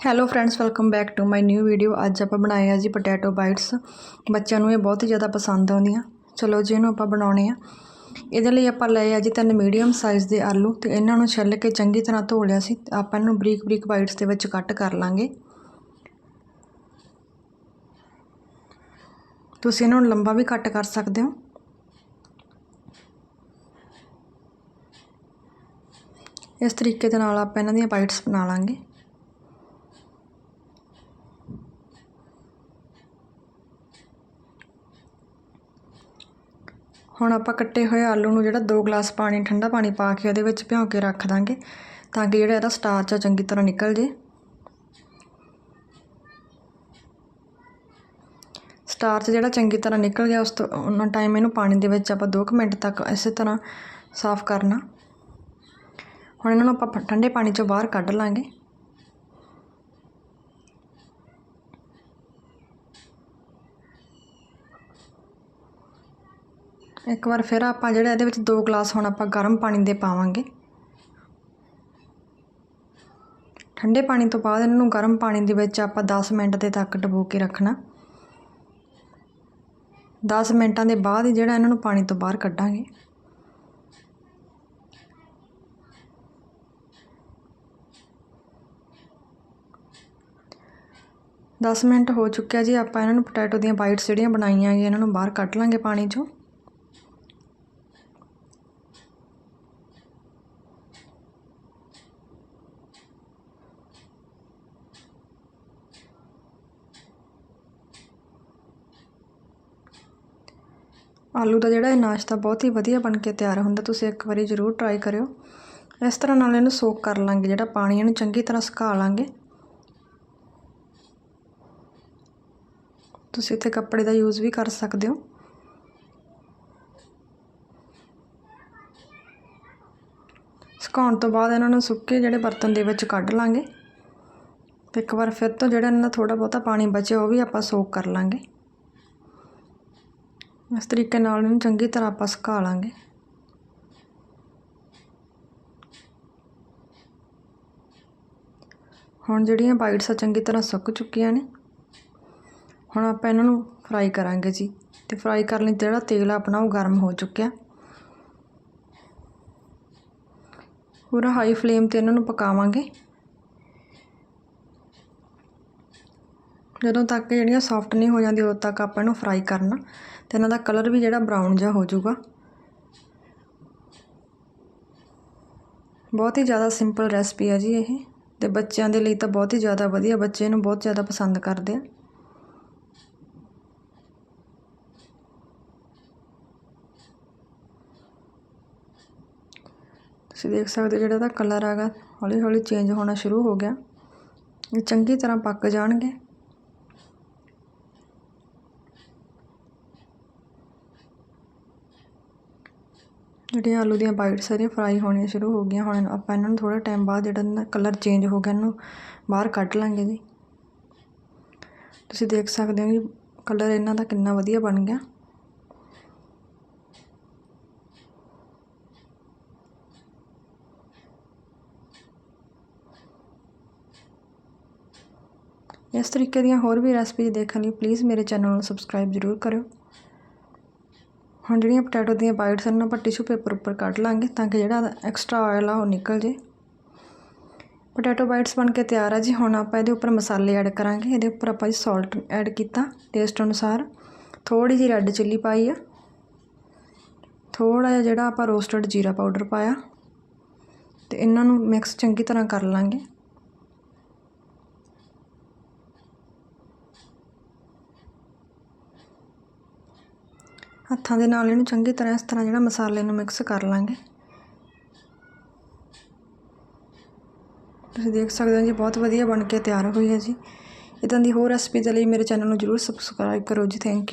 Hello friends welcome back to my new video ਅੱਜ ਆਪਾਂ ਬਣਾਏ ਆ ਜੀ ਪੋਟੈਟੋ ਬਾਈਟਸ ਬੱਚਿਆਂ ਨੂੰ ਇਹ ਬਹੁਤ ਹੀ ਜ਼ਿਆਦਾ ਪਸੰਦ ਆਉਂਦੀਆਂ। ਚਲੋ ਜੀ, ਇਹਨੂੰ ਆਪਾਂ ਬਣਾਉਣੇ ਆ। ਇਹਦੇ ਲਈ ਆਪਾਂ ਲਏ ਆ ਜੀ ਤਿੰਨ ਮੀਡੀਅਮ ਸਾਈਜ਼ ਦੇ ਆਲੂ। ਤੇ ਇਹਨਾਂ ਨੂੰ ਛਿੱਲ ਕੇ ਚੰਗੀ ਤਰ੍ਹਾਂ ਧੋ ਲਿਆ ਸੀ। ਤੇ ਆਪਾਂ ਇਹਨੂੰ ਬਰੀਕ ਬਰੀਕ ਬਾਈਟਸ ਦੇ ਵਿੱਚ ਕੱਟ ਕਰ ਲਾਂਗੇ। ਤੁਸੀਂ ਇਹਨਾਂ ਨੂੰ ਲੰਬਾ ਵੀ ਕੱਟ ਕਰ ਸਕਦੇ ਹੋ। ਇਸ ਤਰੀਕੇ ਦੇ ਨਾਲ ਆਪਾਂ ਇਹਨਾਂ ਦੀਆਂ ਬਾਈਟਸ ਬਣਾ ਲਾਂਗੇ। ਹੁਣ ਆਪਾਂ ਕੱਟੇ ਹੋਏ ਆਲੂ ਨੂੰ ਜਿਹੜਾ 2 ਗਲਾਸ ਪਾਣੀ, ਠੰਡਾ ਪਾਣੀ ਪਾ ਕੇ ਉਹਦੇ ਵਿੱਚ ਭਿਓ ਕੇ ਰੱਖ ਦਾਂਗੇ ਤਾਂ ਕਿ ਜਿਹੜਾ ਇਹਦਾ ਸਟਾਰਚ ਆ ਚੰਗੀ ਤਰ੍ਹਾਂ ਨਿਕਲ ਜੇ। ਸਟਾਰਚ ਜਿਹੜਾ ਚੰਗੀ ਤਰ੍ਹਾਂ ਨਿਕਲ ਗਿਆ, ਉਸ ਤੋਂ ਉਹਨਾਂ ਟਾਈਮ ਇਹਨੂੰ ਪਾਣੀ ਦੇ ਵਿੱਚ ਆਪਾਂ 2 ਮਿੰਟ ਤੱਕ ਇਸੇ ਤਰ੍ਹਾਂ ਸਾਫ਼ ਕਰਨਾ। ਹੁਣ ਇਹਨਾਂ ਨੂੰ ਆਪਾਂ ਠੰਡੇ ਪਾਣੀ ਚੋਂ ਬਾਹਰ ਕੱਢ ਲਾਂਗੇ। ਇੱਕ ਵਾਰ ਫਿਰ ਆਪਾਂ ਜਿਹੜਾ ਇਹਦੇ ਵਿੱਚ 2 ਗਲਾਸ ਹੁਣ ਆਪਾਂ ਗਰਮ ਪਾਣੀ ਦੇ ਪਾਵਾਂਗੇ। ਠੰਡੇ ਪਾਣੀ ਤੋਂ ਬਾਅਦ ਇਹਨਾਂ ਨੂੰ ਗਰਮ ਪਾਣੀ ਦੇ ਵਿੱਚ ਆਪਾਂ 10 ਮਿੰਟ ਦੇ ਤੱਕ ਡਬੋ ਕੇ ਰੱਖਣਾ। 10 ਮਿੰਟਾਂ ਦੇ ਬਾਅਦ ਹੀ ਜਿਹੜਾ ਇਹਨਾਂ ਨੂੰ ਪਾਣੀ ਤੋਂ ਬਾਹਰ ਕੱਢਾਂਗੇ। ਦਸ ਮਿੰਟ ਹੋ ਚੁੱਕਿਆ ਜੀ, ਆਪਾਂ ਇਹਨਾਂ ਨੂੰ ਪੋਟੈਟੋ ਦੀਆਂ ਬਾਈਟਸ ਜਿਹੜੀਆਂ ਬਣਾਈਆਂ ਗਈਆਂ ਇਹਨਾਂ ਨੂੰ ਬਾਹਰ ਕੱਢ ਲਾਂਗੇ ਪਾਣੀ 'ਚੋਂ। ਆਲੂ ਦਾ ਜਿਹੜਾ ਇਹ ਨਾਸ਼ਤਾ ਬਹੁਤ ਹੀ ਵਧੀਆ ਬਣ ਕੇ ਤਿਆਰ ਹੁੰਦਾ, ਤੁਸੀਂ ਇੱਕ ਵਾਰੀ ਜ਼ਰੂਰ ਟਰਾਈ ਕਰਿਓ। ਇਸ ਤਰ੍ਹਾਂ ਨਾਲ ਇਹਨੂੰ ਸੋਕ ਕਰ ਲਾਂਗੇ, ਜਿਹੜਾ ਪਾਣੀ ਇਹਨੂੰ ਚੰਗੀ ਤਰ੍ਹਾਂ ਸੁਕਾ ਲਾਂਗੇ। ਤੁਸੀਂ ਇੱਥੇ ਕੱਪੜੇ ਦਾ ਯੂਜ਼ ਵੀ ਕਰ ਸਕਦੇ ਹੋ। ਸੁਕਾਉਣ ਤੋਂ ਬਾਅਦ ਇਹਨਾਂ ਨੂੰ ਸੁੱਕੇ ਜਿਹੜੇ ਬਰਤਨ ਦੇ ਵਿੱਚ ਕੱਢ ਲਾਂਗੇ। ਤੇ ਇੱਕ ਵਾਰ ਫਿਰ ਤੋਂ ਜਿਹੜਾ ਇਹਨਾਂ ਦਾ ਥੋੜਾ ਬਹੁਤਾ ਪਾਣੀ ਬਚਿਆ, ਉਹ ਵੀ ਆਪਾਂ ਸੋਕ ਕਰ ਲਾਂਗੇ। ਇਸ ਤਰੀਕੇ ਨਾਲ ਇਹਨੂੰ ਚੰਗੀ ਤਰ੍ਹਾਂ ਆਪਾਂ ਸੁਕਾ ਲਾਂਗੇ। ਹੁਣ ਜਿਹੜੀਆਂ ਬਾਈਟਸ ਆ ਚੰਗੀ ਤਰ੍ਹਾਂ ਸੁੱਕ ਚੁੱਕੀਆਂ ਨੇ, ਹੁਣ ਆਪਾਂ ਇਹਨਾਂ ਨੂੰ ਫਰਾਈ ਕਰਾਂਗੇ ਜੀ। ਤੇ ਫਰਾਈ ਕਰਨ ਲਈ ਜਿਹੜਾ ਤੇਲ ਆਪਣਾ ਉਹ ਗਰਮ ਹੋ ਚੁੱਕਿਆ। ਪੂਰਾ ਹਾਈ ਫਲੇਮ ਤੇ ਇਹਨਾਂ ਨੂੰ ਪਕਾਵਾਂਗੇ। ਜਦੋਂ ਤੱਕ ਜਿਹੜੀਆਂ ਸੌਫਟ ਨਹੀਂ ਹੋ ਜਾਂਦੀ ਉਦੋਂ ਤੱਕ ਆਪਾਂ ਇਹਨੂੰ ਫਰਾਈ ਕਰਨਾ ਅਤੇ ਇਹਨਾਂ ਦਾ ਕਲਰ ਵੀ ਜਿਹੜਾ ਬਰਾਊਨ ਜਿਹਾ ਹੋ ਜਾਊਗਾ। ਬਹੁਤ ਹੀ ਜ਼ਿਆਦਾ ਸਿੰਪਲ ਰੈਸਪੀ ਹੈ ਜੀ ਇਹ ਤੇ ਬੱਚਿਆਂ ਦੇ ਲਈ ਤਾਂ ਬਹੁਤ ਹੀ ਜ਼ਿਆਦਾ ਵਧੀਆ, ਬੱਚੇ ਇਹਨੂੰ ਬਹੁਤ ਜ਼ਿਆਦਾ ਪਸੰਦ ਕਰਦੇ ਆ। ਤੁਸੀਂ ਦੇਖ ਸਕਦੇ ਜਿਹੜਾ ਇਹਦਾ ਕਲਰ ਹੈਗਾ ਹੌਲੀ ਹੌਲੀ ਚੇਂਜ ਹੋਣਾ ਸ਼ੁਰੂ ਹੋ ਗਿਆ। ਇਹ ਚੰਗੀ ਤਰ੍ਹਾਂ ਪੱਕ ਜਾਣਗੇ। ਜਿਹੜੀਆਂ ਆਲੂ ਦੀਆਂ ਬਾਈਟਸ ਸਾਰੀਆਂ ਫਰਾਈ ਹੋਣੀਆਂ ਸ਼ੁਰੂ ਹੋ ਗਈਆਂ, ਹੁਣ ਆਪਾਂ ਇਹਨਾਂ ਨੂੰ ਥੋੜ੍ਹਾ ਟਾਈਮ ਬਾਅਦ ਜਿਹੜਾ ਇਹਨਾਂ ਦਾ ਕਲਰ ਚੇਂਜ ਹੋ ਗਿਆ, ਇਹਨੂੰ ਬਾਹਰ ਕੱਢ ਲਾਂਗੇ ਜੀ। ਤੁਸੀਂ ਦੇਖ ਸਕਦੇ ਹੋ ਕਿ ਕਲਰ ਇਹਨਾਂ ਦਾ ਕਿੰਨਾ ਵਧੀਆ ਬਣ ਗਿਆ। ਇਸ ਤਰੀਕੇ ਦੀਆਂ ਹੋਰ ਵੀ ਰੈਸਪੀਜ਼ ਦੇਖਣ ਲਈ ਪਲੀਜ਼ ਮੇਰੇ ਚੈਨਲ ਨੂੰ ਸਬਸਕ੍ਰਾਈਬ ਜ਼ਰੂਰ ਕਰਿਓ। ਹੁਣ ਜਿਹੜੀਆਂ ਪੋਟੈਟੋ ਦੀਆਂ ਬਾਈਟਸ ਹਨ ਆਪਾਂ ਟਿਸ਼ੂ ਪੇਪਰ ਉੱਪਰ ਕੱਢ ਲਾਂਗੇ ਤਾਂ ਕਿ ਜਿਹੜਾ ਐਕਸਟਰਾ ਆਇਲ ਆ ਉਹ ਨਿਕਲ ਜੇ। ਪੋਟੈਟੋ ਬਾਈਟਸ ਬਣ ਕੇ ਤਿਆਰ ਆ ਜੀ। ਹੁਣ ਆਪਾਂ ਇਹਦੇ ਉੱਪਰ ਮਸਾਲੇ ਐਡ ਕਰਾਂਗੇ। ਇਹਦੇ ਉੱਪਰ ਆਪਾਂ ਜੀ ਸਾਲਟ ਐਡ ਕੀਤਾ ਟੇਸਟ ਅਨੁਸਾਰ। ਥੋੜੀ ਜਿਹੀ ਰੈੱਡ ਚਿੱਲੀ ਪਾਈ ਆ। ਥੋੜਾ ਜਿਹਾ ਜਿਹੜਾ ਆਪਾਂ ਰੋਸਟਡ ਜੀਰਾ ਪਾਊਡਰ ਪਾਇਆ। ਤੇ ਇਹਨਾਂ ਨੂੰ ਮਿਕਸ ਚੰਗੀ ਤਰ੍ਹਾਂ ਕਰ ਲਾਂਗੇ। ਹੱਥਾਂ ਦੇ ਨਾਲ ਇਹਨੂੰ ਚੰਗੀ ਤਰ੍ਹਾਂ ਇਸ ਤਰ੍ਹਾਂ ਜਿਹੜਾ ਮਸਾਲੇ ਨੂੰ ਮਿਕਸ ਕਰ ਲਾਂਗੇ। ਤੁਸੀਂ ਦੇਖ ਸਕਦੇ ਹੋ ਜੀ, ਬਹੁਤ ਵਧੀਆ ਬਣ ਕੇ ਤਿਆਰ ਹੋਈ ਹੈ ਜੀ। ਇਦਾਂ ਦੀ ਹੋਰ ਰੈਸਪੀ ਦੇ ਲਈ ਮੇਰੇ ਚੈਨਲ ਨੂੰ ਜਰੂਰ ਸਬਸਕ੍ਰਾਈਬ ਕਰੋ ਜੀ ਥੈਂਕ ਯੂ